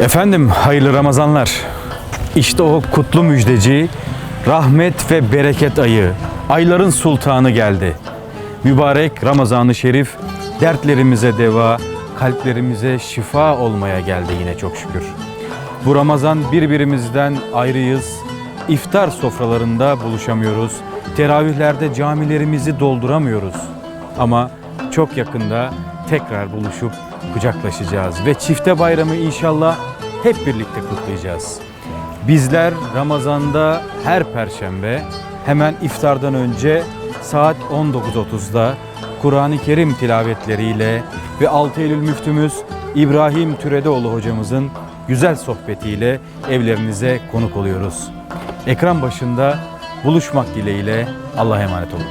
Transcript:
Efendim hayırlı Ramazanlar. İşte o kutlu müjdeci, rahmet ve bereket ayı, ayların sultanı geldi. Mübarek Ramazan-ı Şerif dertlerimize deva, kalplerimize şifa olmaya geldi yine çok şükür. Bu Ramazan birbirimizden ayrıyız. İftar sofralarında buluşamıyoruz. Teravihlerde camilerimizi dolduramıyoruz. Ama çok yakında tekrar buluşup kucaklaşacağız ve çifte bayramı inşallah hep birlikte kutlayacağız. Bizler Ramazan'da her perşembe hemen iftardan önce saat 19.30'da Kur'an-ı Kerim tilavetleriyle ve 6 Eylül müftümüz İbrahim Türedoğlu hocamızın güzel sohbetiyle evlerinize konuk oluyoruz. Ekran başında buluşmak dileğiyle Allah'a emanet olun.